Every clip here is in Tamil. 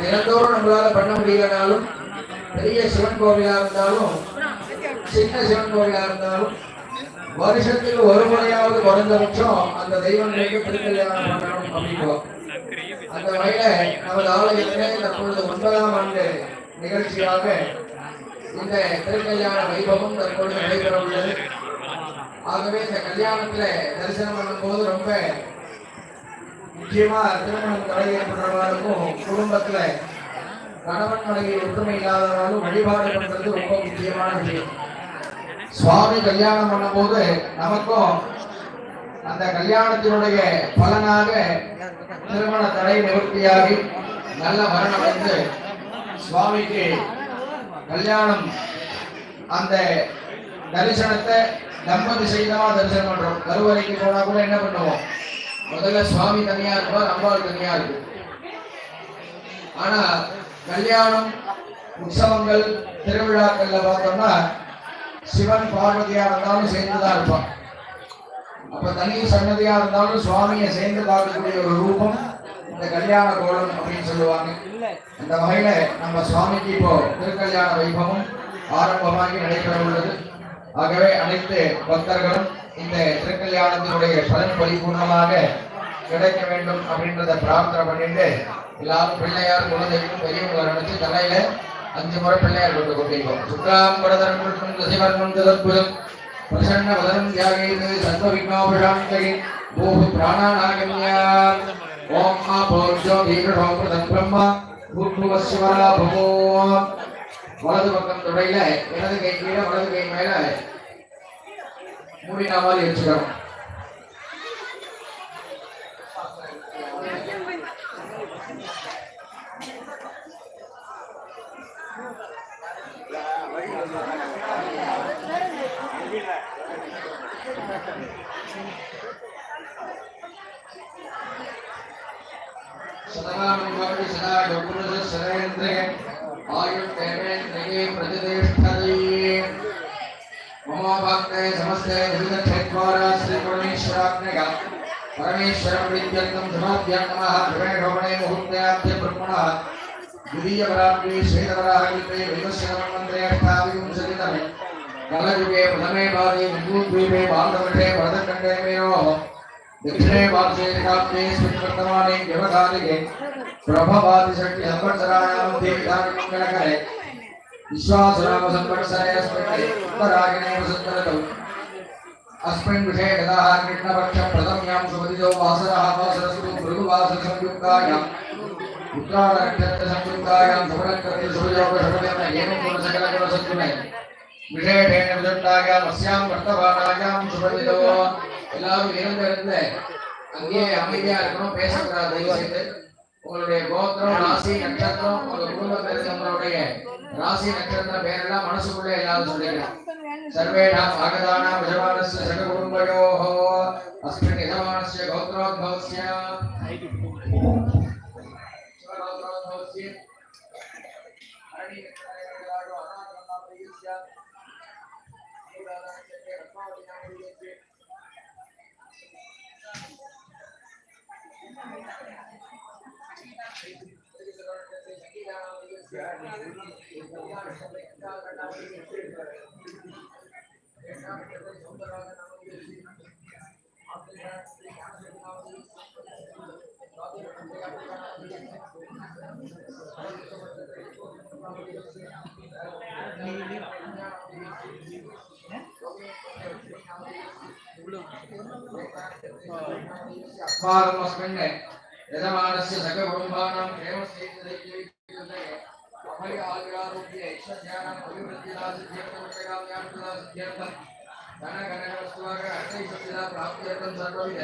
தினந்தோறும் நம்மளால பண்ண முடியலனாலும் பெரிய சிவன் கோவிலா இருந்தாலும் சின்ன சிவன் கோவிலா இருந்தாலும் வருஷத்துக்கு ஒரு முறையாவது குறைந்தபட்சம் அந்த தெய்வங்களுக்கு திருக்கல்யாணம் பண்ணணும் அப்படிங்குவோம் அந்த வகையில நமது ஆலயத்திலே தற்பொழுது ஒன்பதாம் ஆண்டு நிகழ்ச்சியாக இந்த திருக்கல்யாண வைபவம் தற்பொழுது நடைபெற உள்ளது ஆகவே இந்த கல்யாணத்துல தரிசனம் பண்ணும் போது ரொம்ப முக்கியமா திருமணம் தடை ஏற்படுறவர்களுக்கும் குடும்பத்துல கணவன் மனைவி ஒற்றுமை இல்லாதவர்களும் வழிபாடு பண்றது ரொம்ப முக்கியமான விஷயம். சுவாமி கல்யாணம் பண்ணும்போது நமக்கும் அந்த கல்யாணத்தினுடைய பலனாக திருமண தடை நிவர்த்தியாகி நல்ல மரணம் வந்து சுவாமிக்கு கல்யாணம் அந்த தரிசனத்தை தம்பதி செய்தமா தரிசனம் பண்றோம். கருவறைக்கு போனா கூட என்ன பண்ணுவோம்? முதல்ல சுவாமி தனியா இருப்பார் அம்பாள் தனியா இருக்கு? ஆனா கல்யாணம் உற்சவங்கள் திருவிழாக்கள்ல பார்த்தோம்னா சிவன் பார்வதியா இருந்தாலும் சேர்ந்துதான் இருப்பான். அப்ப தனி சன்னதியா இருந்தாலும் சுவாமியை சேர்ந்து பார்க்கக்கூடிய ஒரு ரூபம் இந்த கல்யாண கோலம் அப்படின்னு சொல்லுவாங்க. இந்த வகையில நம்ம சுவாமிக்கு இப்போ திருக்கல்யாண வைபவம் ஆரம்பமாகி நடைபெற உள்ளது ஆகவே அனைத்து பக்தர்களும் இந்த திருக்கல்யாணத்தினுடைய பலன் பரிபூர்ணமாக கிடைக்க வேண்டும் அப்படின்றத பிரார்த்தனை பண்ணிட்டு எல்லாரும் பிள்ளையார் குலதெய்வம் பெரியவங்களை நினைச்சு தலையில அஞ்சு முறை பிள்ளையார் கொண்டு கொண்டிருக்கோம் சுக்லாம் பரதரம் கொடுக்கும் தசிவர் முந்ததற்புதம் பிரசன்ன வதனம் தியாகேது சர்வ விக்னோபசாந்தகி பூஹு பிராணாநாகன்யா ஓம் மா பௌர்ஜோ போர்ஜோ பிரதம் பிரம்மா பூர்வசிவரா பகோ வலது பக்கம் தொடையில இடது கை கீழே வலது கை மேல மூடினா மாதிரி வச்சுக்கிறோம் सदा सदा डॉक्टर सदा इंद्र आयु प्रतिदिन भक्ते नमस्ते विविधक्षेत्रोर श्रीपुरणीश्वराग्नया परमेश्वरं विद्यन्तं धनाभ्यां नमः। द्रवेणोपणे मुहूर्त्याद्य ब्रह्मणः। द्वितीयपराब्धे श्वेतपराहगीते वेदश्रवण मन्त्रे अष्टाविंशतितमे कलयुगे प्रथमे पादे विद्युद्वीपे बालवटे भरतखण्डे मेयोः दक्षिणे पार्श्वे काप्ये स्मृतवर्तमाने व्यवधानिके। प्रभवादिशक्ति संवत्सराणां देवतामङ्गलकरे विश्वासरामसंवत्सरे अस्मिन् उत्तरागिणे वसन्तरतौ अस्मिन् विषये गतः कृष्णपक्षप्रथम्यां सुमतिजौ वासरः वासरस्तु भृगुवासरसंयुक्तायां उत्तराणक्षत्रसंयुक्तायां सुवर्णकृते सुरजोगशुभेन येन पुनसकलगुणसत्तुमे विषेठेन विदण्डायाम् अस्यां वर्तमानायां सुभजिजो எல்லாரும் இறந்திருந்து அங்கேயே அமைதியா இருக்கணும் பேசக்கூடாது தயவு செய்து உங்களுடைய கோத்திரம் ராசி நட்சத்திரம் உங்கள் குடும்பத்தில் இருந்தவங்களுடைய ராசி நட்சத்திர பேரெல்லாம் மனசுக்குள்ளே எல்லாரும் சொல்லுங்க சர்வேணாம் ஆகதானாம் யஜமானஸ்ய சக குடும்பயோஹோ அஸ்மின் யஜமானஸ்ய கோத்ரோத்பவஸ்ய यजमानस्य सककुटुम्बानां प्रेमस्यैतदैक्यं బ్రహ్మయ ఆయురారోగ్య యక్షజ్ఞాన అభివృద్ధి రాజు జీవనముఖ్యరాజ్యార్థం ధన గణన వస్తువాగ అర్థైశ్వర్యద ప్రాప్త్యర్థం సర్వవిధ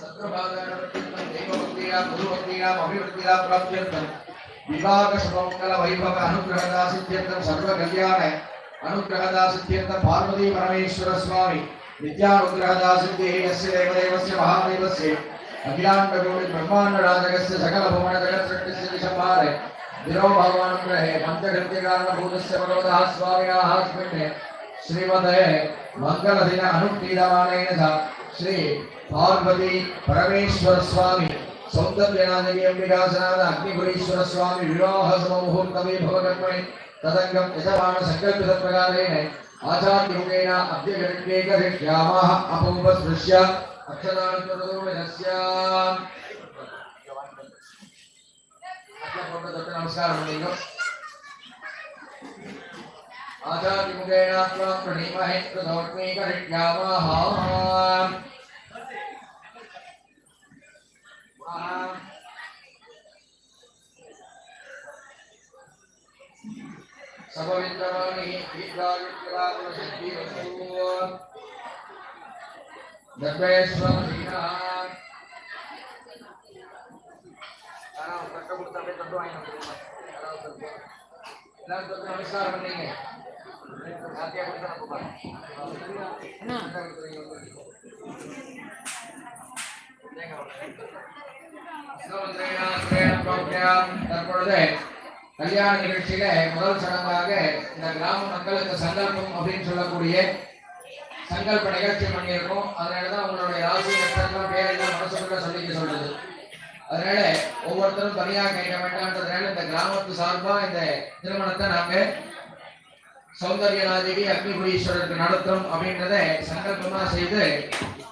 సత్వభాగార్థం దైవభక్తిరా గురుభక్తిరా అభివృద్ధిరా ప్రాప్త్యర్థం వివాహ సుమంగళ వైభవ అనుగ్రహదా సిద్ధ్యర్థం సర్వ కళ్యాణ అనుగ్రహదా సిద్ధ్యర్థం పార్వతీ పరమేశ్వర స్వామి విద్యానుగ్రహదా సిద్ధి దేవదేవస్య మహాదేవస్య. అఖిలాండ బ్రహ్మాండ రాజగస్య సకల భువన జగత్సృష్టిస్య విషమారే गिरो भगवानुग्रहे पञ्चघण्टिकारणभूतस्य वरोधः स्वामिनाः स्मिन् श्रीमतये मङ्गलदिन अनुक्रीडमाणेन च श्री पार्वती परमेश्वरस्वामी सौन्दर्यनादकी अम्बिकासनाद अग्निपुरीश्वरस्वामि विवाहसममुहूर्तमे भवकर्मणि तदङ्गं यजमानसङ्कल्पितप्रकारेण आचार्यरूपेण अद्य गणिकेकरिष्यामः अपौपस्पृश्य अक्षराणि ಪಕ್ಕದೊಟ್ಟು ನಮಸ್ಕಾರ ಮಾಡಿದ್ರು ಆಚಾರ್ಯಮುಖೇಣಾತ್ಮ ಪ್ರಣೀಮಹೇ ಕೃತೌಟ್ಮೀಕರಿಷ್ಯಾಮಹ ಸಭವಿದ್ರವಾಣಿ ವಿದ್ಯಾವಿದ್ಯಾಪುರಸಿದ್ಧಿರಸ್ತು ದರ್ಭೇಶ್ವರ கொடுத்து அப்படியே எல்லாரும் நமஸ்காரம் பண்ணீங்க யார்கிட்டயா கொடுத்தா நம்ம பாருங்க. தற்பொழுது கல்யாண நிகழ்ச்சியில முதல் சடங்காக இந்த கிராம மக்களுக்கு சங்கல்பம் அப்படின்னு சொல்லக்கூடிய சங்கல்ப நிகழ்ச்சி பண்ணியிருக்கோம் அதனாலதான் உங்களுடைய ராசி நட்சத்திரம் பேரெல்லாம் மனசுக்குள்ள சொல்லிக்க சொல்றது அதனால ஒவ்வொருத்தரும் தனியாக கேட்க வேண்டாம்ன்றதுனால இந்த கிராமத்து சார்பா இந்த திருமணத்தை நாங்க சௌந்தர்யநாதிகி அக்னிபுரீஸ்வரருக்கு நடத்தும் அப்படின்றத சங்கல்பமா செய்து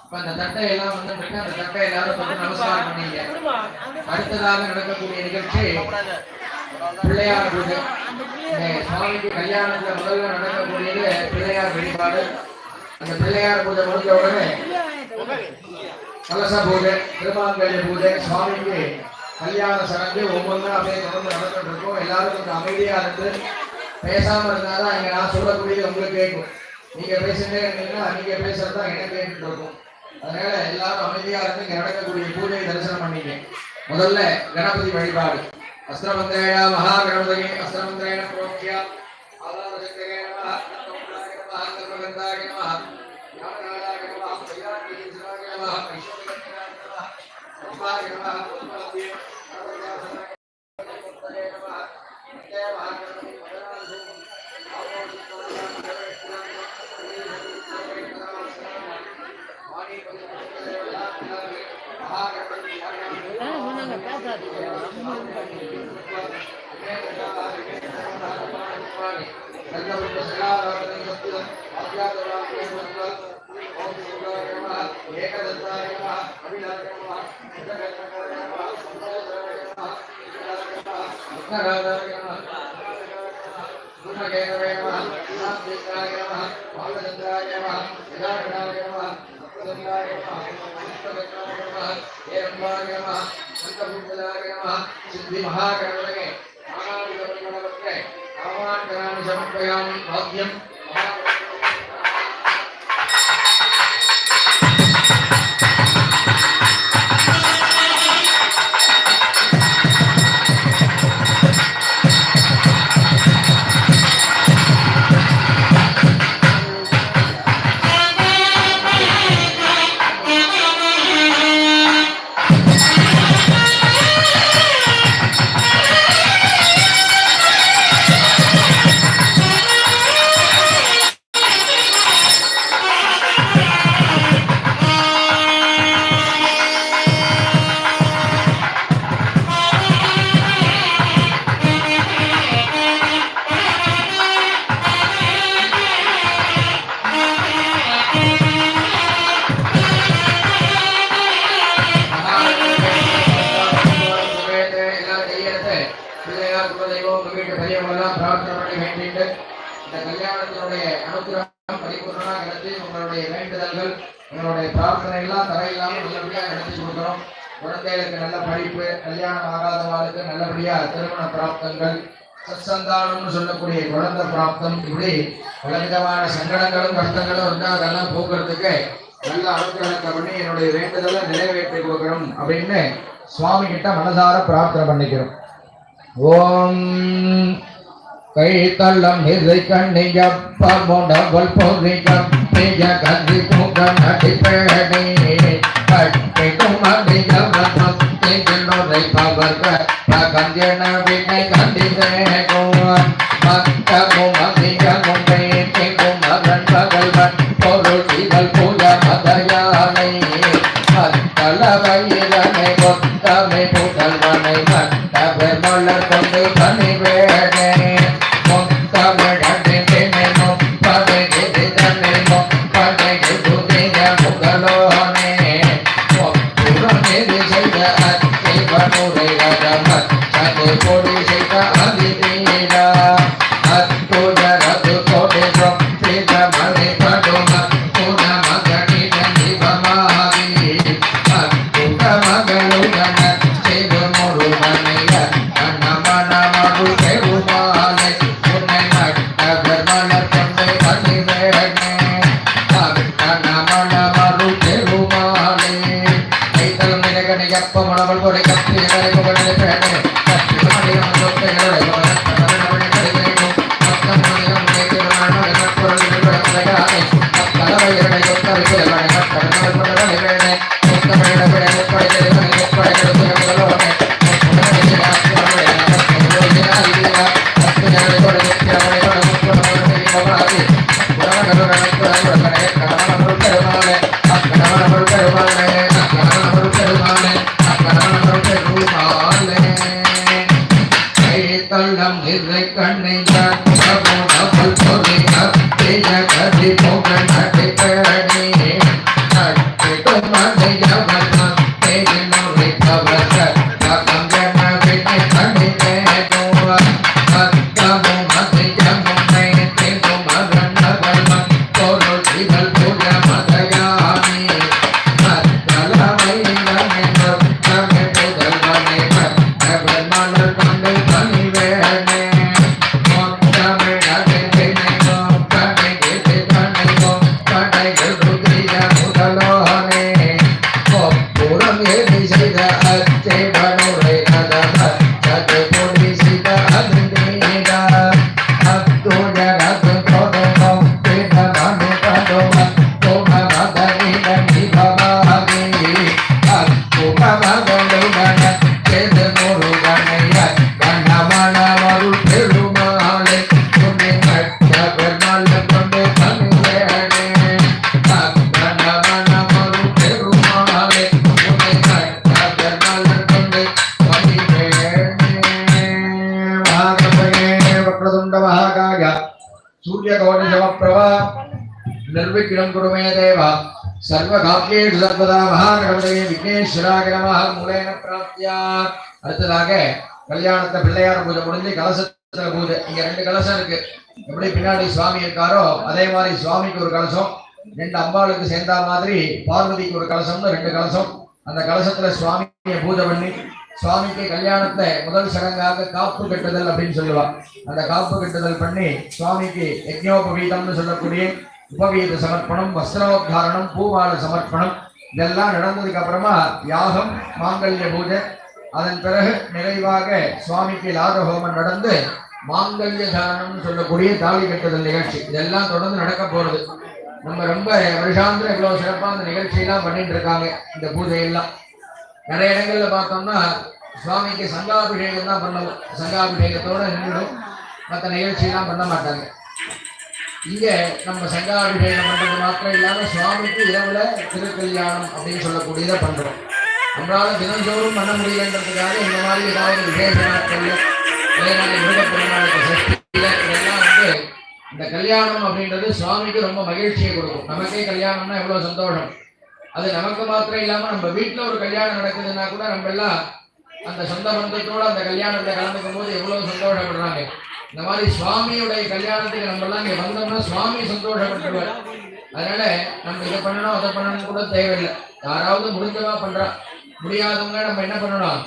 இப்ப அந்த தட்டை எல்லாம் வந்து அந்த தட்டை எல்லாரும் வந்து நமஸ்காரம் பண்ணீங்க. அடுத்ததாக நடக்கக்கூடிய நிகழ்ச்சி பிள்ளையார் பூஜை. சுவாமிக்கு கல்யாணத்துல முதல்ல நடக்கக்கூடியது பிள்ளையார் வழிபாடு. அந்த பிள்ளையார் பூஜை முடிஞ்ச உடனே கலச பூஜை திருமாங்கல்ய பூஜை சுவாமிக்கு கல்யாண சடங்கு ஒவ்வொன்றும் அப்படியே தொடர்ந்து நடந்துட்டு இருக்கோம். எல்லாரும் கொஞ்சம் அமைதியா இருந்து பேசாம இருந்தாதான் இங்க நான் சொல்லக்கூடியது உங்களுக்கு கேட்கும். நீங்க பேசிட்டே இருந்தீங்கன்னா நீங்க பேசுறது தான் எனக்கு கேட்டுட்டு இருக்கும். அதனால எல்லாரும் அமைதியா இருந்து இங்க நடக்கக்கூடிய பூஜையை தரிசனம் பண்ணீங்க. முதல்ல கணபதி வழிபாடு. அஸ்திரமந்திரேனா மகா கணபதி அஸ்திரமந்திரேன ஆதாரசக்திரே ஆதார அன்னபூர்ணாய நமः Ah, es una casa. सुमदेवाय नमः नास्तिकाय नमः भागचन्द्राय नमः यदागणाय नमः सप्तगणाय नमः सप्तगणाय नमः एवम्बाय नमः सन्तभूतलाय नमः सिद्धिमहाकरणगे रामानुजमण्डलपत्रे रामानुजमण्डलपत्रे रामानुजमण्डलपत्रे நல்லபடியாக நடத்தி கொடுக்குறோம். குழந்தைகளுக்கு நல்ல படிப்பு கல்யாணம் ஆகாதவாளுக்கு நல்லபடியா திருமண பிராப்தங்கள் சத்சந்தானம்னு சொல்லக்கூடிய குழந்தை பிராப்தம் இப்படி பலவிதமான சங்கடங்களும் கஷ்டங்களும் இருந்தால் அதெல்லாம் போக்குறதுக்கு நல்ல அனுகிரகத்தை பண்ணி என்னுடைய வேண்டுதலை நிறைவேற்றி கொடுக்கணும் அப்படின்னு சுவாமி கிட்ட மனதார பிரார்த்தனை பண்ணிக்கிறோம். ஓம் கைத்தள்ளம் நிறை கண்ணியப்பமுடவல் பொறியம் பிய கந்தி புக நடிப்பேணி जन विघ्न है। Hermana. Yeah, I'll take Prabha. சமப்பிரபா குருமே தேவா சர்வகாப்யேஷு சர்வதா மகாகணபதியே விக்னேஸ்வராக நமः மூலேன பிராப்தியா. அடுத்ததாக கல்யாணத்தை பிள்ளையார் பூஜை முடிஞ்சு கலசத்துல பூஜை. இங்க ரெண்டு கலசம் இருக்கு. எப்படி பின்னாடி சுவாமி இருக்காரோ அதே மாதிரி சுவாமிக்கு ஒரு கலசம். ரெண்டு அம்பாளுக்கு சேர்ந்தா மாதிரி பார்வதிக்கு ஒரு கலசம்னு ரெண்டு கலசம். அந்த கலசத்துல சுவாமியை பூஜை பண்ணி சுவாமிக்கு கல்யாணத்தை முதல் சடங்காக காப்பு கட்டுதல் அப்படின்னு சொல்லுவா அந்த காப்பு கட்டுதல் பண்ணி சுவாமிக்கு யஜ்னோபவீதம்னு சொல்லக்கூடிய உபவீத சமர்ப்பணம் வஸ்திரோத்தாரணம் பூமால சமர்ப்பணம் இதெல்லாம் நடந்ததுக்கு அப்புறமா யாகம் மாங்கல்ய பூஜை அதன் பிறகு நிறைவாக சுவாமிக்கு லாத ஹோமம் நடந்து மாங்கல்ய தானம்னு சொல்லக்கூடிய தாலி கட்டுதல் நிகழ்ச்சி. இதெல்லாம் தொடர்ந்து நடக்க போறது. நம்ம ரொம்ப வருஷாந்திர இவ்வளவு சிறப்பாக அந்த நிகழ்ச்சியெல்லாம் பண்ணிட்டு இருக்காங்க. இந்த பூஜையெல்லாம். நிறைய இடங்கள்ல பார்த்தோம்னா சுவாமிக்கு சங்காபிஷேகம் தான் பண்ணணும் சங்காபிஷேகத்தோட நின்றுடும். மற்ற நிகழ்ச்சியெல்லாம் பண்ண மாட்டாங்க. இங்க நம்ம சங்காபிஷேகம் பண்றது மாத்திரம் இல்லாம சுவாமிக்கு இரவுல திருக்கல்யாணம் அப்படின்னு சொல்லக்கூடியதை பண்றோம். நம்மளால தினந்தோறும் பண்ண முடியலன்றதுக்காக இந்த மாதிரி ஏதாவது விசேஷ நாட்கள் அதே மாதிரி இதெல்லாம் வந்து இந்த கல்யாணம் அப்படின்றது சுவாமிக்கு ரொம்ப மகிழ்ச்சியை கொடுக்கும். நமக்கே கல்யாணம்னா எவ்வளவு சந்தோஷம். அது நமக்கு மாத்திரம் இல்லாம நம்ம வீட்டுல ஒரு கல்யாணம் நடக்குதுன்னா கூட நம்ம எல்லாம் அந்த சொந்த பந்தத்தோட அந்த கல்யாணத்துல கலந்துக்கும் போது எவ்வளவு சந்தோஷப்படுறாங்க. இந்த மாதிரி சுவாமியுடைய கல்யாணத்துக்கு நம்ம எல்லாம் இங்க வந்தோம்னா சுவாமி சந்தோஷப்பட்டுருவார் அதனால நம்ம இதை பண்ணணும் அதை பண்ணணும் கூட தேவையில்லை. யாராவது முடிஞ்சவா பண்றா. முடியாதவங்க நம்ம என்ன பண்ணணும்?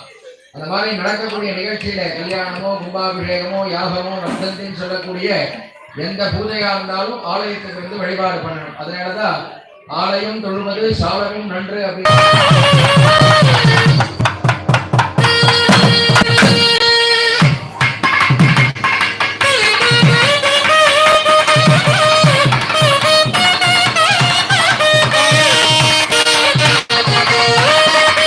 அந்த மாதிரி நடக்கக்கூடிய நிகழ்ச்சியில கல்யாணமோ கும்பாபிஷேகமோ யாகமோ ரத்தத்தின்னு சொல்லக்கூடிய எந்த பூஜையா இருந்தாலும் ஆலயத்துக்கு வந்து வழிபாடு பண்ணணும். அதனாலதான் ஆலயம் தொழுவது சாலமும் நன்று அப்படின்னு.